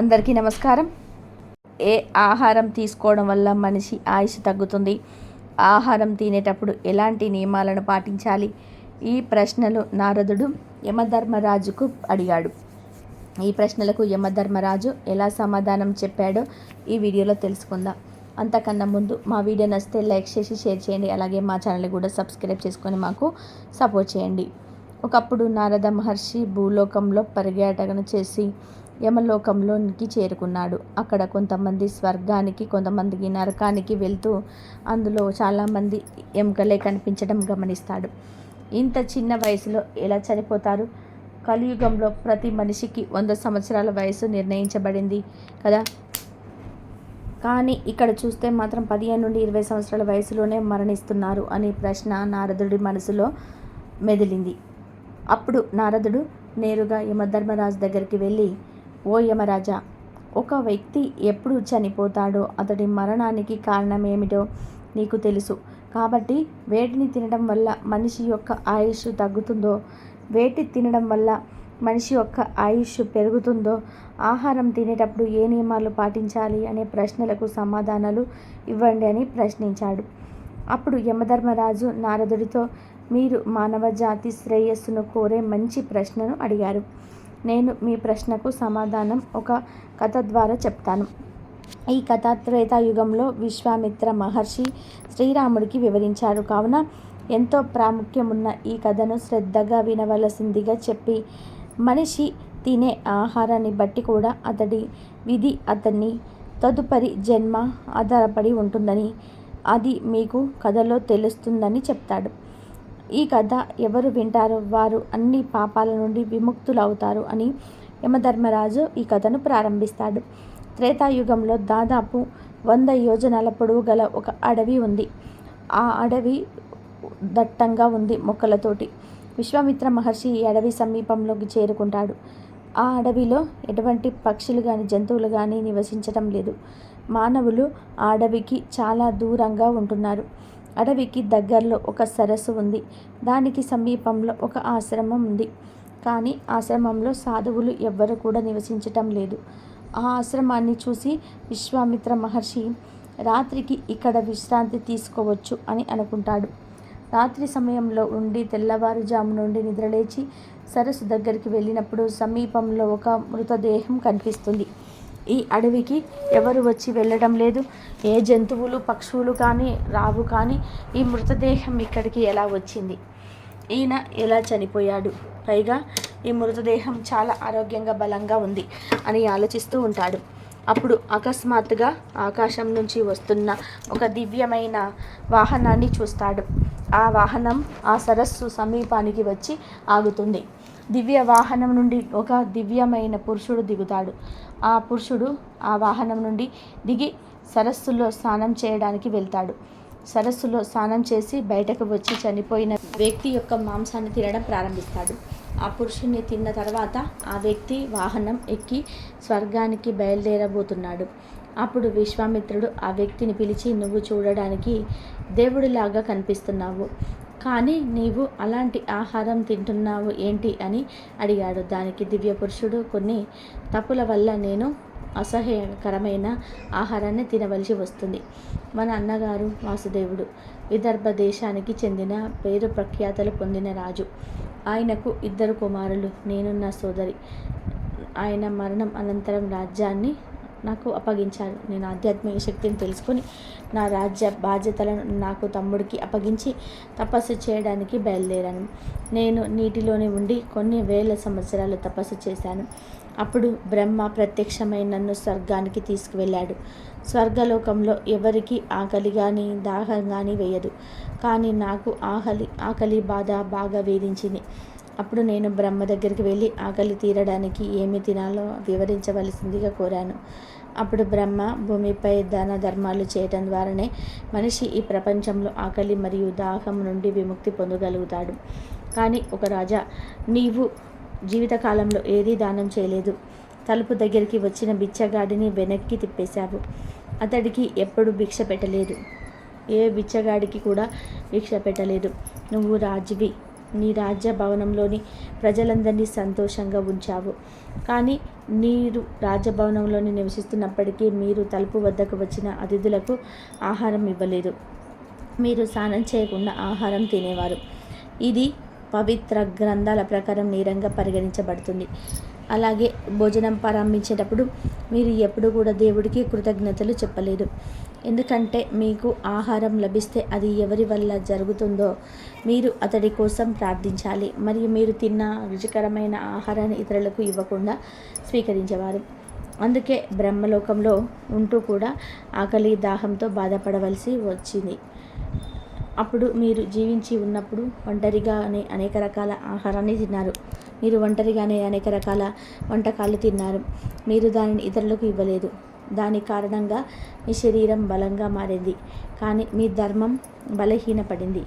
అందరికీ నమస్కారం. ఏ ఆహారం తీసుకోవడం వల్ల మనిషి ఆయుష్ తగ్గుతుంది? ఆహారం తినేటప్పుడు ఎలాంటి నియమాలను పాటించాలి? ఈ ప్రశ్నలు నారదుడు యమధర్మరాజుకు అడిగాడు. ఈ ప్రశ్నలకు యమధర్మరాజు ఎలా సమాధానం చెప్పాడో ఈ వీడియోలో తెలుసుకుందాం. అంతకన్నా ముందు మా వీడియో నచ్చితే లైక్ చేసి షేర్ చేయండి. అలాగే మా ఛానల్ని కూడా సబ్స్క్రైబ్ చేసుకొని మాకు సపోర్ట్ చేయండి. ఒకప్పుడు నారద మహర్షి భూలోకంలో పర్యాటకన చేసి యమలోకంలోనికి చేరుకున్నాడు. అక్కడ కొంతమంది స్వర్గానికి కొంతమందికి నరకానికి వెళ్తూ అందులో చాలామంది ఎముకలే కనిపించడం గమనిస్తాడు. ఇంత చిన్న వయసులో ఎలా చనిపోతారు? కలియుగంలో ప్రతి మనిషికి వంద సంవత్సరాల వయసు నిర్ణయించబడింది కదా? కానీ ఇక్కడ చూస్తే మాత్రం పదిహేను నుండి ఇరవై సంవత్సరాల వయసులోనే మరణిస్తున్నారు అనే ప్రశ్న నారదుడి మనసులో మెదిలింది. అప్పుడు నారదుడు నేరుగా యమధర్మరాజు దగ్గరికి వెళ్ళి ఓ యమరాజా ఒక వ్యక్తి ఎప్పుడు చనిపోతాడో అతడి మరణానికి కారణం ఏమిటో నీకు తెలుసు. కాబట్టి వేటిని తినడం వల్ల మనిషి యొక్క ఆయుష్ తగ్గుతుందో వేటి తినడం వల్ల మనిషి యొక్క ఆయుష్ పెరుగుతుందో ఆహారం తినేటప్పుడు ఏ నియమాలు పాటించాలి అనే ప్రశ్నలకు సమాధానాలు ఇవ్వండి అని ప్రశ్నించాడు. అప్పుడు యమధర్మరాజు నారదుడితో మీరు మానవ జాతి శ్రేయస్సును కోరే మంచి ప్రశ్నను అడిగారు. నేను మీ ప్రశ్నకు సమాధానం ఒక కథ ద్వారా చెప్తాను. ఈ కథ త్రేతాయుగంలో విశ్వామిత్ర మహర్షి శ్రీరాముడికి వివరించారు. కావున ఎంతో ప్రాముఖ్యమున్న ఈ కథను శ్రద్ధగా వినవలసిందిగా చెప్పి మనిషి తినే ఆహారాన్ని బట్టి కూడా అతడి విధి అతన్ని తదుపరి జన్మ ఆధారపడి ఉంటుందని అది మీకు కథలో తెలుస్తుందని చెప్తాడు. ఈ కథ ఎవరు వింటారో వారు అన్ని పాపాల నుండి విముక్తులవుతారు అని యమధర్మరాజు ఈ కథను ప్రారంభిస్తాడు. త్రేతాయుగంలో దాదాపు వంద యోజనాల పొడవు గల ఒక అడవి ఉంది. ఆ అడవి దట్టంగా ఉంది మొక్కలతోటి. విశ్వామిత్ర మహర్షి ఈ అడవి సమీపంలోకి చేరుకుంటాడు. ఆ అడవిలో ఎటువంటి పక్షులు కానీ జంతువులు కానీ నివసించడం లేదు. మానవులు ఆ అడవికి చాలా దూరంగా ఉంటున్నారు. అడవికి దగ్గరలో ఒక సరస్సు ఉంది. దానికి సమీపంలో ఒక ఆశ్రమం ఉంది. కానీ ఆశ్రమంలో సాధువులు ఎవ్వరు కూడా నివసించటం లేదు. ఆ ఆశ్రమాన్ని చూసి విశ్వామిత్ర మహర్షి రాత్రికి ఇక్కడ విశ్రాంతి తీసుకోవచ్చు అని అనుకుంటాడు. రాత్రి సమయంలో ఉండి తెల్లవారుజాము నుండి నిద్రలేచి సరస్సు దగ్గరికి వెళ్ళినప్పుడు సమీపంలో ఒక మృతదేహం కనిపిస్తుంది. ఈ అడవికి ఎవరు వచ్చి వెళ్ళడం లేదు. ఏ జంతువులు పక్షువులు కానీ రావు కానీ ఈ మృతదేహం ఇక్కడికి ఎలా వచ్చింది? ఈయన ఎలా చనిపోయాడు? పైగా ఈ మృతదేహం చాలా ఆరోగ్యంగా బలంగా ఉంది అని ఆలోచిస్తూ ఉంటాడు. అప్పుడు అకస్మాత్తుగా ఆకాశం నుంచి వస్తున్న ఒక దివ్యమైన వాహనాన్ని చూస్తాడు. ఆ వాహనం ఆ సరస్సు సమీపానికి వచ్చి ఆగుతుంది. దివ్య వాహనం నుండి ఒక దివ్యమైన పురుషుడు దిగుతాడు. ఆ పురుషుడు ఆ వాహనం నుండి దిగి సరస్సులో స్నానం చేయడానికి వెళ్తాడు. సరస్సులో స్నానం చేసి బయటకు వచ్చి చనిపోయిన వ్యక్తి యొక్క మాంసాన్ని తినడం ప్రారంభిస్తాడు. ఆ పురుషుణ్ణి తిన్న తర్వాత ఆ వ్యక్తి వాహనం ఎక్కి స్వర్గానికి బయలుదేరబోతున్నాడు. అప్పుడు విశ్వామిత్రుడు ఆ వ్యక్తిని పిలిచి నువ్వు చూడడానికి దేవుడిలాగా కనిపిస్తున్నావు. కానీ నీవు అలాంటి ఆహారం తింటున్నావు ఏంటి అని అడిగాడు. దానికి దివ్య పురుషుడు కొన్ని తప్పుల వల్ల నేను అసహ్యకరమైన ఆహారాన్ని తినవలసి వస్తుంది. మన అన్నగారు వాసుదేవుడు విదర్భ దేశానికి చెందిన పేరు ప్రఖ్యాతలు పొందిన రాజు. ఆయనకు ఇద్దరు కుమారులు నేను నా సోదరి. ఆయన మరణం అనంతరం రాజ్యాన్ని నాకు అప్పగించాడు నేను ఆధ్యాత్మిక శక్తిని తెలుసుకొని నా రాజ్య బాధ్యతలను నాకు తమ్ముడికి అప్పగించి తపస్సు చేయడానికి బయలుదేరాను. నేను నీటిలోనే ఉండి కొన్ని వేల సంవత్సరాలు తపస్సు చేశాను. అప్పుడు బ్రహ్మ ప్రత్యక్షమై నన్ను స్వర్గానికి తీసుకువెళ్ళాడు. స్వర్గలోకంలో ఎవరికి ఆకలి కానీ దాహం కానీ వేయదు. కానీ నాకు ఆకలి ఆకలి బాధ బాగా వేధించింది. అప్పుడు నేను బ్రహ్మ దగ్గరికి వెళ్ళి ఆకలి తీరడానికి ఏమి తినాలో వివరించవలసిందిగా కోరాను. అప్పుడు బ్రహ్మ భూమిపై దాన ధర్మాలు చేయటం ద్వారానే మనిషి ఈ ప్రపంచంలో ఆకలి మరియు దాహం నుండి విముక్తి పొందగలుగుతాడు. కానీ ఒక రాజా నీవు జీవితకాలంలో ఏదీ దానం చేయలేదు. తలుపు దగ్గరికి వచ్చిన బిచ్చగాడిని వెనక్కి తిప్పేశావు. అతడికి ఎప్పుడు భిక్ష పెట్టలేదు. ఏ బిచ్చగాడికి కూడా భిక్ష పెట్టలేదు. నువ్వు రాజువి. నీ రాజ్య భవనంలోని ప్రజలందరినీ సంతోషంగా ఉంచావు. కానీ మీరు రాజభవనంలోని నివసిస్తున్నప్పటికీ మీరు తలుపు వద్దకు వచ్చిన అతిథులకు ఆహారం ఇవ్వలేదు. మీరు స్నానం చేయకుండా ఆహారం తినేవారు. ఇది పవిత్ర గ్రంథాల ప్రకారం నేరంగా పరిగణించబడుతుంది. అలాగే భోజనం ప్రారంభించేటప్పుడు మీరు ఎప్పుడు కూడా దేవుడికి కృతజ్ఞతలు చెప్పలేదు. ఎందుకంటే మీకు ఆహారం లభిస్తే అది ఎవరి వల్ల జరుగుతుందో మీరు అతడి కోసం ప్రార్థించాలి. మరియు మీరు తిన్న రుచికరమైన ఆహారాన్ని ఇతరులకు ఇవ్వకుండా స్వీకరించేవారు. అందుకే బ్రహ్మలోకంలో ఉంటూ కూడా ఆకలి దాహంతో బాధపడవలసి వచ్చింది. అప్పుడు మీరు జీవించి ఉన్నప్పుడు ఒంటరిగానే అనేక రకాల ఆహారాన్ని తిన్నారు. మీరు ఒంటరిగానే అనేక రకాల వంటకాలు తిన్నారు. మీరు దానిని ఇతరులకు ఇవ్వలేదు. దాని కారణంగా మీ శరీరం బలంగా మారింది. కానీ మీ ధర్మం బలహీనపడింది.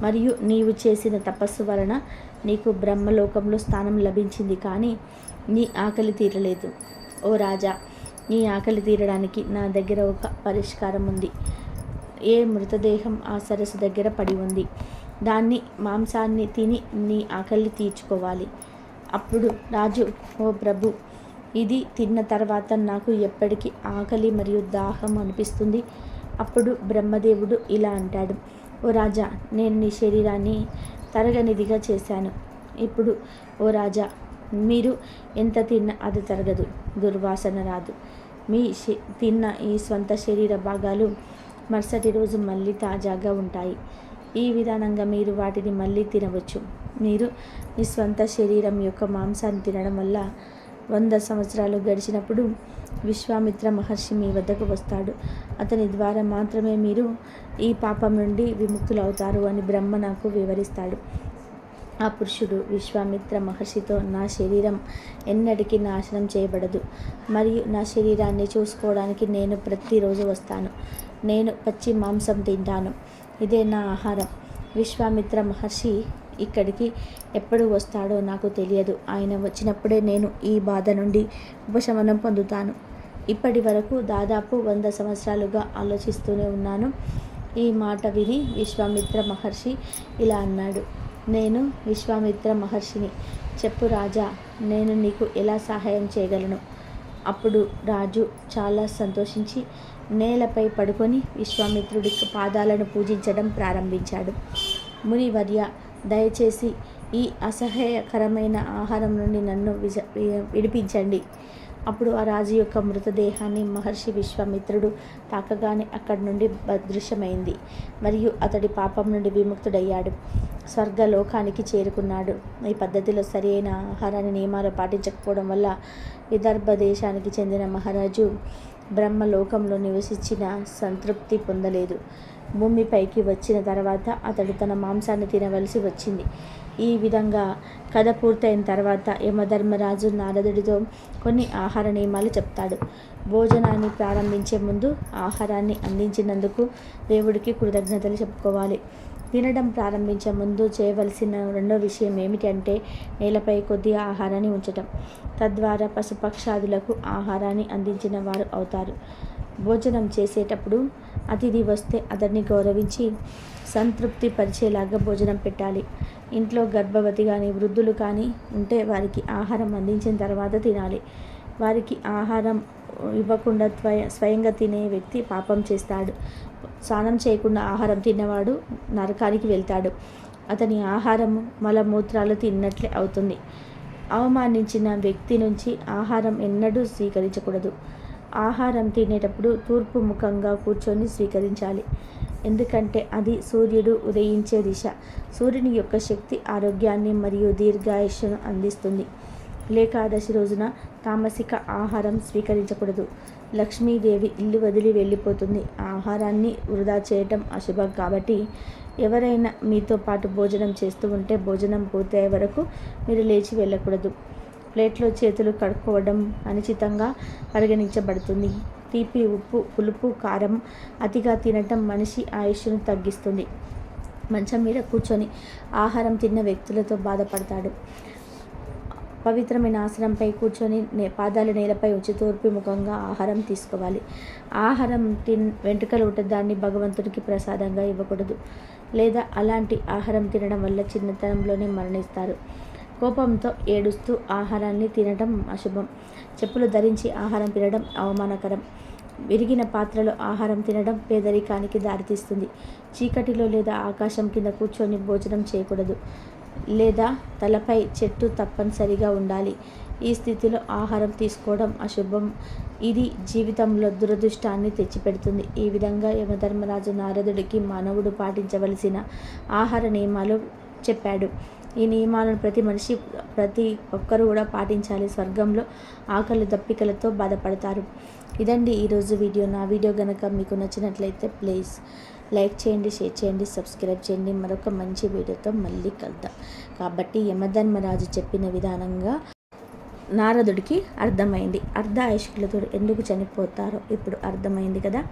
మరియు నీవు చేసిన తపస్సు వలన నీకు బ్రహ్మలోకంలో స్థానం లభించింది. కానీ నీ ఆకలి తీరలేదు. ఓ రాజా నీ ఆకలి తీరడానికి నా దగ్గర ఒక పరిష్కారం ఉంది. ఏ మృతదేహం ఆ సరస్సు దగ్గర పడి ఉంది. దాన్ని మాంసాన్ని తిని నీ ఆకలి తీర్చుకోవాలి. అప్పుడు రాజు ఓ ప్రభు ఇది తిన్న తర్వాత నాకు ఎప్పటికీ ఆకలి మరియు దాహం అనిపిస్తుంది. అప్పుడు బ్రహ్మదేవుడు ఇలా అంటాడు ఓ రాజా నేను నీ శరీరాన్ని తరగనిదిగా చేశాను. ఇప్పుడు ఓ రాజా మీరు ఎంత తిన్నా అది తరగదు దుర్వాసన రాదు. మీ తిన్న ఈ స్వంత శరీర భాగాలు మరుసటి రోజు మళ్ళీ తాజాగా ఉంటాయి. ఈ విధానంగా మీరు వాటిని మళ్ళీ తినవచ్చు. మీరు మీ స్వంత శరీరం యొక్క మాంసాన్ని తినడం వల్ల వంద సంవత్సరాలు గడిచినప్పుడు విశ్వామిత్ర మహర్షి మీ వద్దకు వస్తాడు. అతని ద్వారా మాత్రమే మీరు ఈ పాపం నుండి విముక్తులవుతారు అని బ్రహ్మ నాకు వివరిస్తాడు. ఆ పురుషుడు విశ్వామిత్ర మహర్షితో నా శరీరం ఎన్నటికీ నాశనం చేయబడదు. మరియు నా శరీరాన్ని చూసుకోవడానికి నేను ప్రతిరోజు వస్తాను. నేను పచ్చి మాంసం తింటాను. ఇదే నా ఆహారం. విశ్వామిత్ర మహర్షి ఇక్కడికి ఎప్పుడు వస్తాడో నాకు తెలియదు. ఆయన వచ్చినప్పుడే నేను ఈ బాధ నుండి ఉపశమనం పొందుతాను. ఇప్పటి వరకు దాదాపు వంద సంవత్సరాలుగా ఆలోచిస్తూనే ఉన్నాను. ఈ మాట విని విశ్వామిత్ర మహర్షి ఇలా అన్నాడు. నేను విశ్వామిత్ర మహర్షిని. చెప్పు రాజా నేను నీకు ఎలా సహాయం చేయగలను? అప్పుడు రాజు చాలా సంతోషించి నేలపై పడుకొని విశ్వామిత్రుడి పాదాలను పూజించడం ప్రారంభించాడు. మునివర్య దయచేసి ఈ అసహ్యకరమైన ఆహారం నుండి నన్ను విజ విడిపించండి. అప్పుడు ఆ రాజు యొక్క మృతదేహాన్ని మహర్షి విశ్వామిత్రుడు తాకగానే అక్కడి నుండి అదృశ్యమైంది మరియు అతడి పాపం నుండి విముక్తుడయ్యాడు. స్వర్గలోకానికి చేరుకున్నాడు. ఈ పద్ధతిలో సరైన ఆహారాన్ని నియమాలు పాటించకపోవడం వల్ల విదర్భ దేశానికి చెందిన మహారాజు బ్రహ్మలోకంలో నివసించిన సంతృప్తి పొందలేదు. భూమిపైకి వచ్చిన తర్వాత అతడు తన మాంసాన్ని తినవలసి వచ్చింది. ఈ విధంగా కథ పూర్తయిన తర్వాత యమధర్మరాజు నారదుడితో కొన్ని ఆహార నియమాలు చెప్తాడు. భోజనాన్ని ప్రారంభించే ముందు ఆహారాన్ని అందించినందుకు దేవుడికి కృతజ్ఞతలు చెప్పుకోవాలి. తినడం ప్రారంభించే ముందు చేయవలసిన రెండో విషయం ఏమిటంటే నేలపై కొద్దిగా ఆహారాన్ని ఉంచటం. తద్వారా పశుపక్షాదులకు ఆహారాన్ని అందించిన వారు అవుతారు. భోజనం చేసేటప్పుడు అతిథి వస్తే అతన్ని గౌరవించి సంతృప్తి పరిచేలాగా భోజనం పెట్టాలి. ఇంట్లో గర్భవతి కానీ వృద్ధులు కానీ ఉంటే వారికి ఆహారం అందించిన తర్వాత తినాలి. వారికి ఆహారం ఇవ్వకుండా స్వయ స్వయంగా తినే వ్యక్తి పాపం చేస్తాడు. స్నానం చేయకుండా ఆహారం తిన్నవాడు నరకానికి వెళ్తాడు. అతని ఆహారం మలమూత్రాలు తిన్నట్లే అవుతుంది. అవమానించిన వ్యక్తి నుంచి ఆహారం ఎన్నడూ స్వీకరించకూడదు. ఆహారం తినేటప్పుడు తూర్పు ముఖంగా కూర్చొని స్వీకరించాలి. ఎందుకంటే అది సూర్యుడు ఉదయించే దిశ. సూర్యుని యొక్క శక్తి ఆరోగ్యాన్ని మరియు దీర్ఘాయుష్ను అందిస్తుంది. లేకాదశి రోజున తామసిక ఆహారం స్వీకరించకూడదు. లక్ష్మీదేవి ఇల్లు వదిలి వెళ్ళిపోతుంది. ఆహారాన్ని వృధా చేయటం అశుభం కాబట్టి ఎవరైనా మీతో పాటు భోజనం చేస్తూ ఉంటే భోజనం పూర్తయ్యే వరకు మీరు లేచి వెళ్ళకూడదు. ప్లేట్లో చేతులు కడుక్కోవడం అనుచితంగా పరిగణించబడుతుంది. తీపి ఉప్పు పులుపు కారం అతిగా తినటం మనిషి ఆయుష్ను తగ్గిస్తుంది. మంచం మీద కూర్చొని ఆహారం తిన్న వ్యక్తులతో బాధపడతాడు. పవిత్రమైన ఆసనంపై కూర్చొని పాదాలు నేలపై ఉంచి తూర్పు ముఖంగా ఆహారం తీసుకోవాలి. ఆహారం తిన్ వెంట్రుకలు ఉంటే దాన్ని భగవంతుడికి ప్రసాదంగా ఇవ్వకూడదు. లేదా అలాంటి ఆహారం తినడం వల్ల చిన్నతనంలోనే మరణిస్తారు. కోపంతో ఏడుస్తూ ఆహారాన్ని తినడం అశుభం. చెప్పులు ధరించి ఆహారం తినడం అవమానకరం. విరిగిన పాత్రలో ఆహారం తినడం పేదరికానికి దారితీస్తుంది. చీకటిలో లేదా ఆకాశం కింద కూర్చొని భోజనం చేయకూడదు. లేదా తలపై చెట్టు తప్పనిసరిగా ఉండాలి. ఈ స్థితిలో ఆహారం తీసుకోవడం అశుభం. ఇది జీవితంలో దురదృష్టాన్ని తెచ్చిపెడుతుంది. ఈ విధంగా యమధర్మరాజు నారదుడికి మానవుడు పాటించవలసిన ఆహార నియమాలు చెప్పాడు. ఈ నియమాలను ప్రతి మనిషి ప్రతి ఒక్కరూ కూడా పాటించాలి. స్వర్గంలో ఆకలి దప్పికలతో బాధపడతారు. ఇదండి ఈరోజు వీడియో. నా వీడియో కనుక మీకు నచ్చినట్లయితే ప్లీజ్ లైక్ చేయండి షేర్ చేయండి సబ్స్క్రైబ్ చేయండి. మరొక మంచి వీడియోతో మళ్ళీ కలుద్దాం. కాబట్టి యమధర్మరాజు చెప్పిన విధానంగా నారదుడికి అర్థమైంది. అర్ధ ఆయుష్కులతో ఎందుకు చనిపోతారో ఇప్పుడు అర్థమైంది కదా.